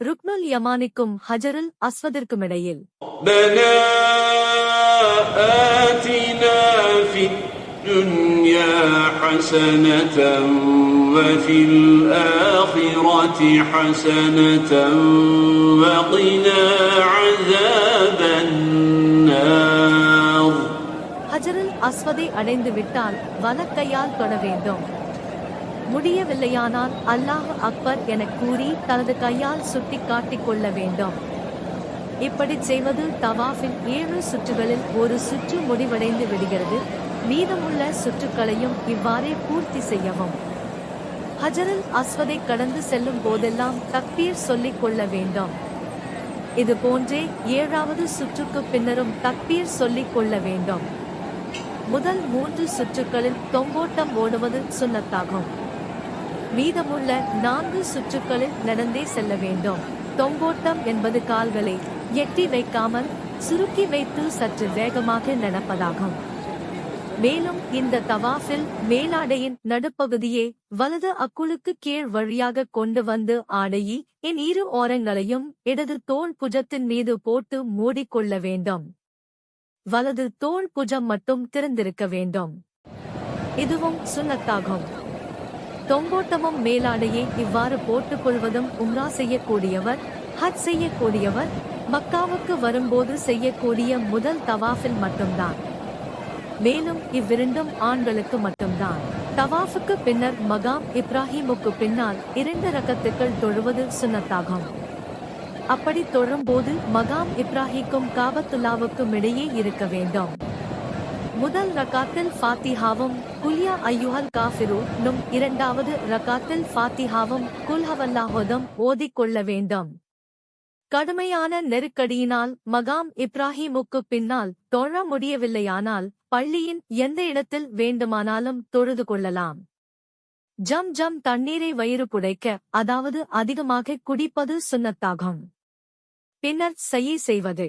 ருக்னுல் யமானிக்கும் ஹஜருல் அஸ்வதிற்குமிடையில் ربنا آتنا في الدنيا حسنة وفي الآخرة حسنة وقنا عذاب النار ஹஜருல் அஸ்வதை அடைந்து விட்டால் வலக்கையால் தொட வேண்டும் முடியவில்லையானால் அல்லாஹ் அக்பர் எனக் கூறி தனது கையால் சுட்டிக் காட்டிக் கொள்ள வேண்டும். இப்படிச் செய்வது தவாஃபின் ஏழு சுற்றுகளில் ஒரு சுற்று முடிவடைந்து விடுகிறது. மீதமுள்ள சுற்றுக்களையும் இவ்வாறே பூர்த்தி செய்யவும். ஹஜரல் அஸ்வதை கடந்து செல்லும் போதெல்லாம் தக்பீர் சொல்லிக் கொள்ள வேண்டும். இது போன்றே ஏழாவது சுற்றுக்கு பின்னரும் தக்பீர் சொல்லிக் கொள்ள வேண்டும். முதல் மூன்று சுற்றுக்களில் தொங்கோட்டம் ஓடுவது சுன்னத்தாகும் மீதமுள்ள நான்கு சுற்றுக்களில் நடந்தே செல்ல வேண்டும். தொங்கோட்டம் என்பது கால்களை எட்டி வைக்காமல் சுருக்கி வைத்து சற்று வேகமாக நடப்பதாகும். மேலும் இந்த தவாஃபில் மேலாடையின் நடுப்பகுதியே வலது அக்குழுக்கு கீழ் வழியாக கொண்டு வந்து ஆடையி என் இரு ஓரங்களையும் இடது தோல் புஜத்தின் மீது போட்டு மூடிக்கொள்ள வேண்டும். வலது தோல் புஜம் மட்டும் திறந்திருக்க வேண்டும். இதுவும் சுன்னத்தாகும் தொங்கோட்டமும் மேலாடையை இவ்வாறு போட்டுக் கொள்வதும் உம்ரா செய்யக்கூடியவர் ஹஜ் செய்யக்கூடியவர் மக்காவுக்கு வரும்போது செய்யக்கூடிய முதல் தவாஃபில் மட்டும்தான். மேலும் இவ்விரண்டும் ஆண்களுக்கு மட்டும்தான். தவாஃபுக்கு பின்னர் மகாம் இப்ராஹிமுக்கு பின்னால் இரண்டு ரகத்துக்கள் தொழுவது சுன்னத்தாகும். அப்படி தொழும்போது மகாம் இப்ராஹிக்கும் காபத்துல்லாவுக்கும் இடையே இருக்க வேண்டும். முதல் ரகாத்தில் ஃபாத்திஹாவும் குல்யா ஐயுஹல் காஃபிரூனும் இரண்டாவது ரகாத்தில் ஃபாத்திஹாவும் குல்ஹவல்லாஹோதும் ஓதிக்கொள்ள வேண்டும். கடுமையான நெருக்கடியினால் மகாம் இப்ராஹிமுக்கு பின்னால் தொழ முடியவில்லையானால் பள்ளியின் எந்த இடத்தில் வேண்டுமானாலும் தொழுது கொள்ளலாம். ஜம் ஜம் தண்ணீரை வயிறு புடைக்க அதாவது அதிகமாக குடிப்பது சுன்னத்தாகும் பின்னர் சயி செய்வது.